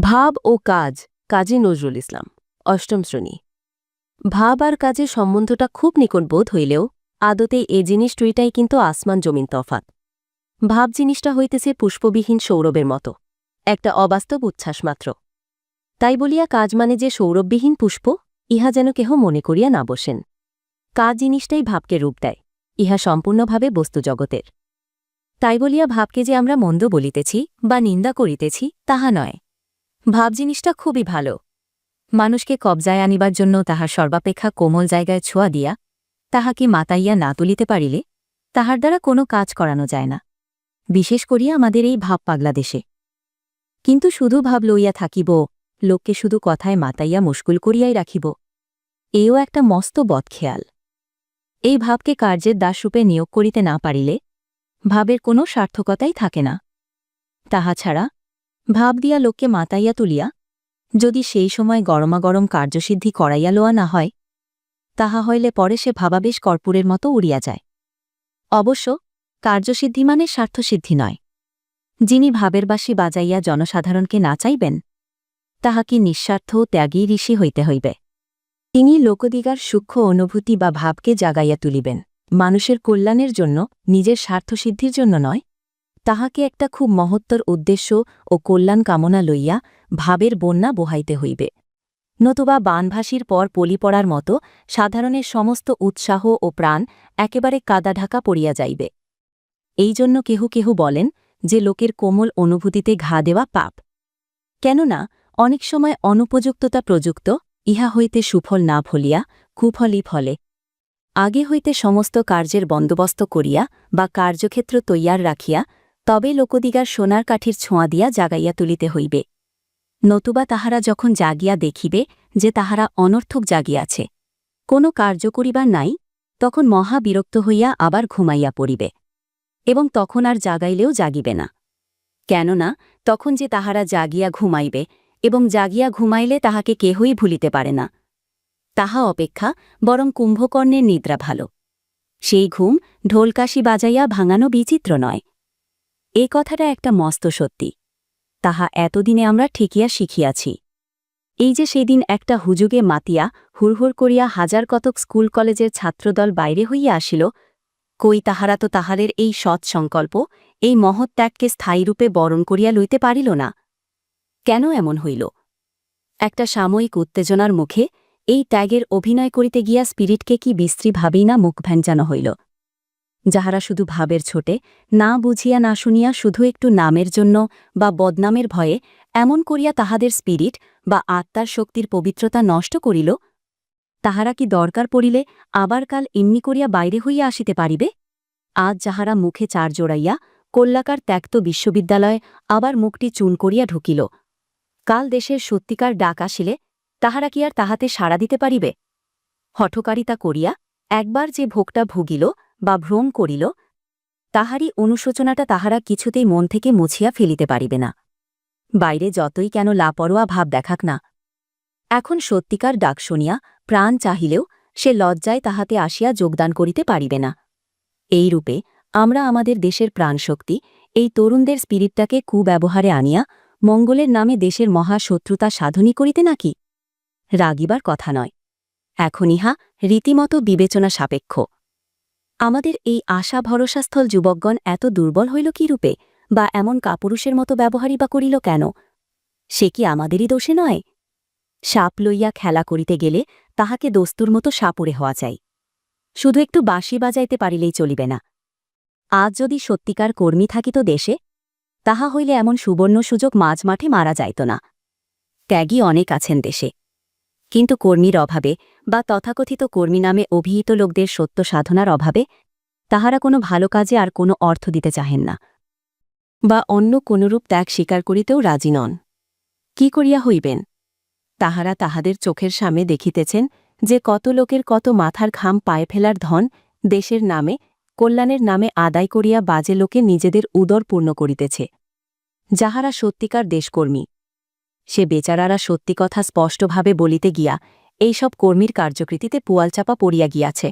ভাব ও কাজ, কাজী নজরুল ইসলাম, অষ্টম শ্রেণি। ভাব আর কাজের সম্বন্ধটা খুব নিকটবোধ হইলেও, আদতে এ জিনিস দুইটাই কিন্তু আসমান জমিন তফাত ভাব জিনিসটা হইতেছে পুষ্পবিহীন সৌরভের মতো, একটা অবাস্তব উচ্ছ্বাস মাত্র। তাই বলিয়া কাজ মানে যে সৌরভবিহীন পুষ্প, ইহা যেন কেহ মনে করিয়া না বসেন। কাজ জিনিসটাই ভাবকে রূপ দেয়, ইহা সম্পূর্ণভাবে বস্তুজগতের তাই বলিয়া ভাবকে যে আমরা মন্দ বলিতেছি বা নিন্দা করিতেছি, তাহা নয়। ভাব জিনিসটা খুবই ভালো। মানুষকে কবজায় আনিবার জন্য তাহার সর্বাপেক্ষা কোমল জায়গায় ছোঁয়া দিয়া তাহাকে মাতাইয়া না তুলিতে পারিলে তাহার দ্বারা কোনো কাজ করানো যায় না। বিশেষ করিয়া আমাদের এই ভাব পাগলা দেশে। কিন্তু শুধু ভাব লইয়া থাকিব, লোককে শুধু কথায় মাতাইয়া মুশকুল করিয়াই রাখিব, এও একটা মস্ত বদখেয়াল। এই ভাবকে কার্যের দাসরূপে নিয়োগ করিতে না পারিলে ভাবের কোনো সার্থকতাই থাকে না। তাহা ছাড়া ভাব দিয়া লোককে মাতাইয়া তুলিয়া, যদি সেই সময় গরমাগরম কার্যসিদ্ধি করাইয়া লোয়া না হয়, তাহা হইলে পরে সে ভাবাবেশ কর্পূরের মতো উড়িয়া যায়। অবশ্য, কার্যসিদ্ধি মানে স্বার্থসিদ্ধি নয়। যিনি ভাবের বাসী বাজাইয়া জনসাধারণকে নাচাইবেন তাহা কি নিঃস্বার্থ ত্যাগী ঋষি হইতে হইবে। তিনি লোকদিগার সূক্ষ্ম অনুভূতি বা ভাবকে জাগাইয়া তুলিবেন। মানুষের কল্যাণের জন্য, নিজের স্বার্থসিদ্ধির জন্য নয় তাহাকে একটা খুব মহত্তর উদ্দেশ্য ও কল্যাণ কামনা লইয়া ভাবের বন্যা বহাইতে হইবে। নতুবা বানভাসির পর পলি পড়ার মতো সাধারণের সমস্ত উৎসাহ ও প্রাণ একেবারে কাদা ঢাকা পড়িয়া যাইবে। এই জন্য কেহ কেহ বলেন যে লোকের কোমল অনুভূতিতে ঘা দেওয়া পাপ। কেননা অনেক সময় অনুপযুক্ততা প্রযুক্ত, ইহা হইতে সুফল না ফলিয়া কুফলই ফলে। আগে হইতে সমস্ত কার্যের বন্দোবস্ত করিয়া বা কার্যক্ষেত্র তৈয়ার রাখিয়া তবে লোকদিগার সোনার কাঠির ছোঁয়া দিয়া জাগাইয়া তুলিতে হইবে। নতুবা তাহারা যখন জাগিয়া দেখিবে যে তাহারা অনর্থক জাগিয়াছে, কোনো কার্য করিবার নাই, তখন মহা বিরক্ত হইয়া আবার ঘুমাইয়া পড়িবে এবং তখন আর জাগাইলেও জাগিবে না। কেননা তখন যে তাহারা জাগিয়া ঘুমাইবে এবং জাগিয়া ঘুমাইলে তাহাকে কেহই ভুলিতে পারে না। তাহা অপেক্ষা বরং কুম্ভকর্ণের নিদ্রা ভালো। সেই ঘুম ঢোলকাশি বাজাইয়া ভাঙানো বিচিত্র নয়। এ কথাটা একটা মস্ত সত্যি। তাহা এতদিনে আমরা ঠিকিয়া শিখিয়াছি। এই যে সেদিন একটা হুজুগে মাতিয়া হুড়হুড় করিয়া হাজার কতক স্কুল কলেজের ছাত্রদল বাইরে হইয়া আসিল, কই তাহারা তো তাহাদের এই সৎ সংকল্প, এই মহৎ ত্যাগকে স্থায়ীরূপে বরণ করিয়া লইতে পারিল না। কেন এমন হইল? একটা সাময়িক উত্তেজনার মুখে এই ত্যাগের অভিনয় করিতে গিয়া স্পিরিটকে কি বিশ্রী ভাবেই না মুখ ভ্যাঞ্জানো হইল। যাহারা শুধু ভাবের ছোটে, না বুঝিয়া না শুনিয়া শুধু একটু নামের জন্য বা বদনামের ভয়ে এমন করিয়া তাহাদের স্পিরিট বা আত্মার শক্তির পবিত্রতা নষ্ট করিল, তাহারা কি দরকার পড়িলে আবার কাল এমনি করিয়া বাইরে হইয়া আসিতে পারিবে? আজ যাহারা মুখে চার জোড়াইয়া কল্লাকার ত্যাক্ত বিশ্ববিদ্যালয়ে আবার মুখটি চুন করিয়া ঢুকিল, কাল দেশের সত্যিকার ডাক আসিলে তাহারা কি আর তাহাতে সাড়া দিতে পারিবে? হঠকারিতা করিয়া একবার যে ভোগটা ভুগিল বা ভ্রম করিল, তাহারই অনুশোচনাটা তাহারা কিছুতেই মন থেকে মুছিয়া ফেলিতে পারিবে না। বাইরে যতই কেন লাপরোয়া ভাব দেখাক না। এখন সত্যিকার ডাক শুনিয়া প্রাণ চাহিলেও সে লজ্জায় তাহাতে আসিয়া যোগদান করিতে পারিবে না। এই রূপে আমরা আমাদের দেশের প্রাণশক্তি, এই তরুণদের স্পিরিটটাকে কুব্যবহারে আনিয়া মঙ্গলের নামে দেশের মহাশত্রুতা সাধনী করিতে নাকি? রাগিবার কথা নয়। এখন ইহা রীতিমতো বিবেচনা সাপেক্ষ। আমাদের এই আশা ভরসাস্থল যুবকগণ এত দুর্বল হইল কি রূপে বা এমন কাপুরুষের মতো ব্যবহারই বা করিল কেন? সে কি আমাদেরই দোষে নয়? সাপ লইয়া খেলা করিতে গেলে তাহাকে দস্তুর মতো সাপুরে হওয়া চাই। শুধু একটু বাঁশি বাজাইতে পারিলেই চলিবে না। আজ যদি সত্যিকার কর্মী থাকিত দেশে, তাহা হইলে এমন সুবর্ণ সুযোগ মাঝ মাঠে মারা যাইত না। ত্যাগী অনেক আছেন দেশে। কিন্তু কর্মীর অভাবে বা তথাকথিত কর্মী নামে অভিহিত লোকদের সত্য সাধনার অভাবে তাহারা কোনো ভালো কাজে আর কোনো অর্থ দিতে চাহেন না বা অন্য কোনরূপ ত্যাগ স্বীকার করিতেও রাজি নন। কি করিয়া হইবেন? তাহারা তাহাদের চোখের সামনে দেখিতেছেন যে কত লোকের কত মাথার ঘাম পায়ে ফেলার ধন দেশের নামে, কল্যাণের নামে আদায় করিয়া বাজে লোকে নিজেদের উদর পূর্ণ করিতেছে। যাহারা সত্যিকার দেশকর্মী সে বেচারারা সত্যি কথা স্পষ্টভাবে বলিতে গিয়া এইসব কর্মীর কার্যকৃতিতে পুয়ালচাপা পড়িয়া গিয়াছে।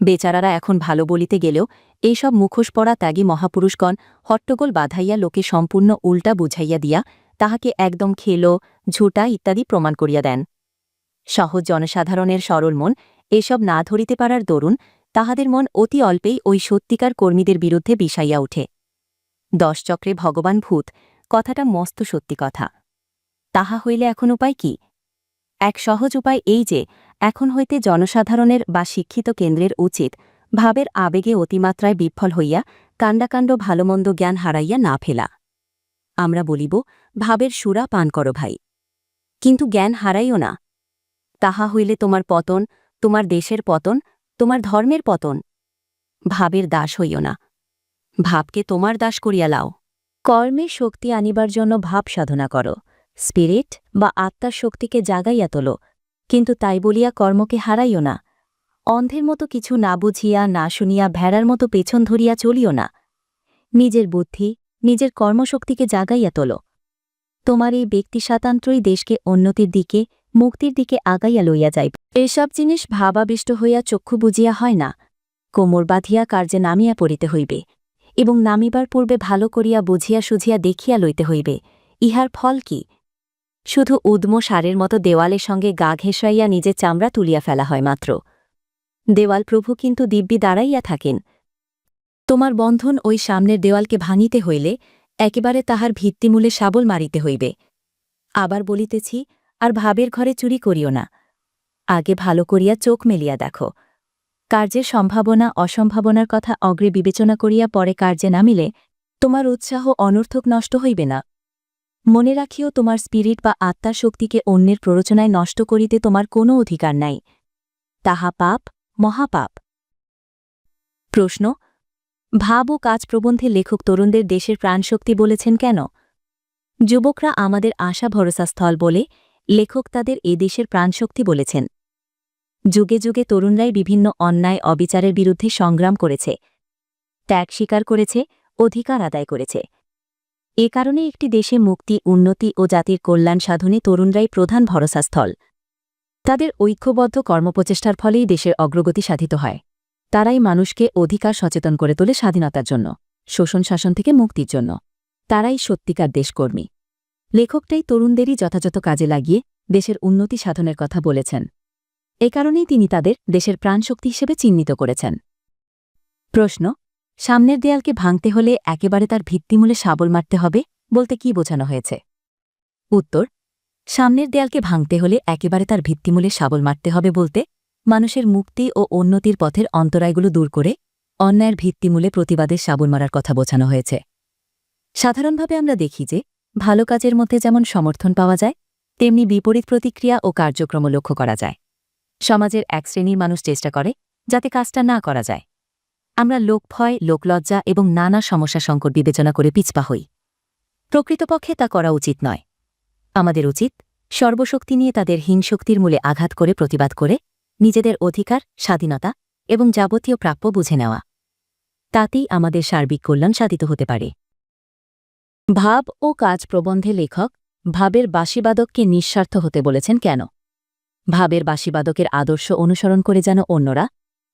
বেচারারা এখন ভালো বলিতে গেলেও এইসব মুখোশ পড়া ত্যাগী মহাপুরুষগণ হট্টগোল বাধাইয়া লোকে সম্পূর্ণ উল্টা বুঝাইয়া দিয়া তাহাকে একদম খেলো, ঝুটা ইত্যাদি প্রমাণ করিয়া দেন। সহজ জনসাধারণের সরল মন এসব না ধরিতে পারার দরুন তাহাদের মন অতি অল্পেই ওই সত্যিকার কর্মীদের বিরুদ্ধে বিষাইয়া ওঠে। দশ চক্রে ভগবান ভূত, কথাটা মস্ত সত্যি কথা। তাহা হইলে এখন উপায় কি? এক সহজ উপায় এই যে, এখন হইতে জনসাধারণের বা শিক্ষিত কেন্দ্রের উচিত ভাবের আবেগে অতিমাত্রায় বিফল হইয়া কাণ্ডাকাণ্ড ভালোমন্দ জ্ঞান হারাইয়া না ফেলা। আমরা বলিব, ভাবের সুরা পান করো ভাই। কিন্তু জ্ঞান হারাইও না। তাহা হইলে তোমার পতন, তোমার দেশের পতন, তোমার ধর্মের পতন। ভাবের দাস হইও না। ভাবকে তোমার দাস করিয়া লাও। কর্মে শক্তি আনিবার জন্য ভাব সাধনা করো। স্পিরিট বা আত্মার শক্তিকে জাগাইয়া তোল, কিন্তু তাই বলিয়া কর্মকে হারাইও না। অন্ধের মতো কিছু না বুঝিয়া, না শুনিয়া ভেড়ার মতো পেছন ধরিয়া চলিও না। নিজের বুদ্ধি, নিজের কর্মশক্তিকে জাগাইয়া তোল। তোমার এই ব্যক্তি স্বাতন্ত্রই দেশকে উন্নতির দিকে, মুক্তির দিকে আগাইয়া লইয়া যাইবে। এসব জিনিস ভাবাবিষ্ট হইয়া চক্ষু বুঝিয়া হয় না। কোমর বাঁধিয়া কার্যে নামিয়া পড়িতে হইবে, এবং নামিবার পূর্বে ভালো করিয়া বুঝিয়া সুঝিয়া দেখিয়া লইতে হইবে। ইহার ফল কি? শুধু উদ্ম সারের মতো দেওয়ালের সঙ্গে গা ঘেঁষাইয়া নিজের চামড়া তুলিয়া ফেলা হয় মাত্র। দেওয়াল প্রভু কিন্তু দিব্যি দাঁড়াইয়া থাকেন। তোমার বন্ধন ওই সামনের দেওয়ালকে ভাঙিতে হইলে একেবারে তাহার ভিত্তিমূলে শাবল মারিতে হইবে। আবার বলিতেছি, আর ভাবের ঘরে চুরি করিও না। আগে ভালো করিয়া চোখ মেলিয়া দেখো। কার্যের সম্ভাবনা, অসম্ভাবনার কথা অগ্রে বিবেচনা করিয়া পরে কার্যে নামিলে তোমার উৎসাহ অনর্থক নষ্ট হইবে না। মনে রাখিও, তোমার স্পিরিট বা আত্মার শক্তিকে অন্যের প্ররোচনায় নষ্ট করিতে তোমার কোনো অধিকার নাই। তাহা পাপ, মহাপাপ। প্রশ্ন, ভাব ও কাজ প্রবন্ধে লেখক তরুণদের দেশের প্রাণশক্তি বলেছেন কেন? যুবকরা আমাদের আশা ভরসা স্থল বলে লেখক তাদের এ দেশের প্রাণশক্তি বলেছেন। যুগে যুগে তরুণরাই বিভিন্ন অন্যায়, অবিচারের বিরুদ্ধে সংগ্রাম করেছে। ত্যাগ স্বীকার করেছে, অধিকার আদায় করেছে। এ কারণে একটি দেশে মুক্তি, উন্নতি ও জাতির কল্যাণ সাধনে তরুণরাই প্রধান ভরসাস্থল। তাদের ঐক্যবদ্ধ কর্মপ্রচেষ্টার ফলেই দেশের অগ্রগতি সাধিত হয়। তারাই মানুষকে অধিকার সচেতন করে তোলে স্বাধীনতার জন্য, শোষণ শাসন থেকে মুক্তির জন্য। তারাই সত্যিকার দেশকর্মী। লেখকটাই তরুণদেরই যথাযথ কাজে লাগিয়ে দেশের উন্নতি সাধনের কথা বলেছেন। এ কারণেই তিনি তাদের দেশের প্রাণশক্তি হিসেবে চিহ্নিত করেছেন। প্রশ্ন সামনের দেয়ালকে ভাঙতে হলে একেবারে তার ভিত্তিমূলে শাবল মারতে হবে বলতে কি বোঝানো হয়েছে? উত্তর, সামনের দেয়ালকে ভাঙতে হলে একেবারে তার ভিত্তিমূলে শাবল মারতে হবে বলতে মানুষের মুক্তি ও উন্নতির পথের অন্তরায়গুলো দূর করে অন্যায়ের ভিত্তিমূলে প্রতিবাদের শাবল মারার কথা বোঝানো হয়েছে। সাধারণভাবে আমরা দেখি যে ভালো কাজের মধ্যে যেমন সমর্থন পাওয়া যায়, তেমনি বিপরীত প্রতিক্রিয়া ও কার্যক্রম লক্ষ্য করা যায়। সমাজের এক শ্রেণির মানুষ চেষ্টা করে যাতে কাজটা না করা যায়। আমরা লোকভয় লোকলজ্জা এবং নানা সমস্যা সংকট বিবেচনা করে পিছপা হই। প্রকৃতপক্ষে তা করা উচিত নয়। আমাদের উচিত সর্বশক্তি নিয়ে তাদের হিংশক্তির মূলে আঘাত করে প্রতিবাদ করে নিজেদের অধিকার, স্বাধীনতা এবং যাবতীয় প্রাপ্য বুঝে নেওয়া। তাতেই আমাদের সার্বিক কল্যাণ সাধিত হতে পারে। ভাব ও কাজ প্রবন্ধে লেখক ভাবের বাসিবাদককে নিঃস্বার্থ হতে বলেছেন কেন? ভাবের বাসিবাদকের আদর্শ অনুসরণ করে যেন অন্যরা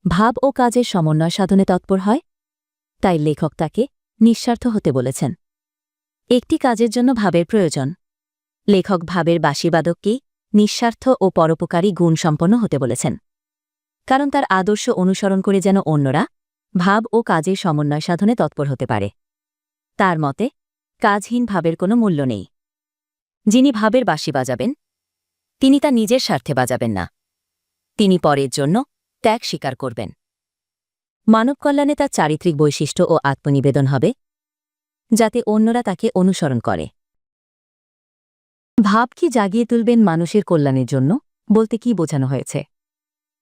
ভাব ও কাজের সমন্বয় সাধনে তৎপর হয়। তাই লেখক তাকে নিঃস্বার্থ হতে বলেছেন। একটি কাজের জন্য ভাবের প্রয়োজন। লেখক ভাবের বাসিবাদককেই নিঃস্বার্থ ও পরোপকারী গুণসম্পন্ন হতে বলেছেন। কারণ তার আদর্শ অনুসরণ করে যেন অন্যরা ভাব ও কাজের সমন্বয় সাধনে তৎপর হতে পারে। তার মতে, কাজহীন ভাবের কোনো মূল্য নেই। যিনি ভাবের বাঁশি বাজাবেন, তিনি তা নিজের স্বার্থে বাজাবেন না। তিনি পরের জন্য ত্যাগ স্বীকার করবেন। মানব কল্যাণে তার চারিত্রিক বৈশিষ্ট্য ও আত্মনিবেদন হবে, যাতে অন্যরা তাকে অনুসরণ করে। ভাব কি জাগিয়ে তুলবেন মানুষের কল্যাণের জন্য? বলতে কি বোঝানো হয়েছে?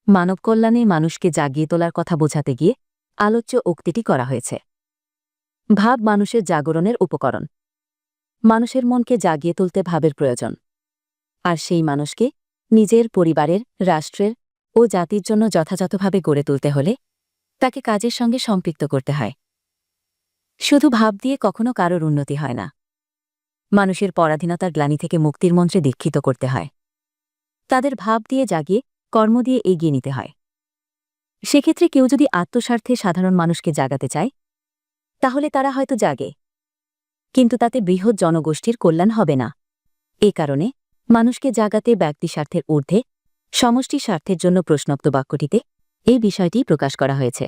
মানব কল্যাণে মানুষকে জাগিয়ে তোলার কথা বোঝাতে গিয়ে আলোচ্য উক্তিটি করা হয়েছে। ভাব মানুষের জাগরণের উপকরণ। মানুষের মনকে জাগিয়ে তুলতে ভাবের প্রয়োজন। আর সেই মানুষকে নিজের পরিবারের, রাষ্ট্রের ও জাতির জন্য যথাযথভাবে গড়ে তুলতে হলে তাকে কাজের সঙ্গে সম্পৃক্ত করতে হয়। শুধু ভাব দিয়ে কখনো কারোর উন্নতি হয় না। মানুষের পরাধীনতার গ্লানি থেকে মুক্তির মন্ত্রে দীক্ষিত করতে হয়। তাদের ভাব দিয়ে জাগিয়ে, কর্ম দিয়ে এগিয়ে নিতে হয়। সেক্ষেত্রে কেউ যদি আত্মস্বার্থে সাধারণ মানুষকে জাগাতে চায়, তাহলে তারা হয়তো জাগে। কিন্তু তাতে বৃহৎ জনগোষ্ঠীর কল্যাণ হবে না। এ কারণে মানুষকে জাগাতে ব্যক্তি স্বার্থের ঊর্ধ্বে সমষ্টি স্বার্থের জন্য প্রশ্নোক্ত বাক্যটিতে এই বিষয়টি প্রকাশ করা হয়েছে।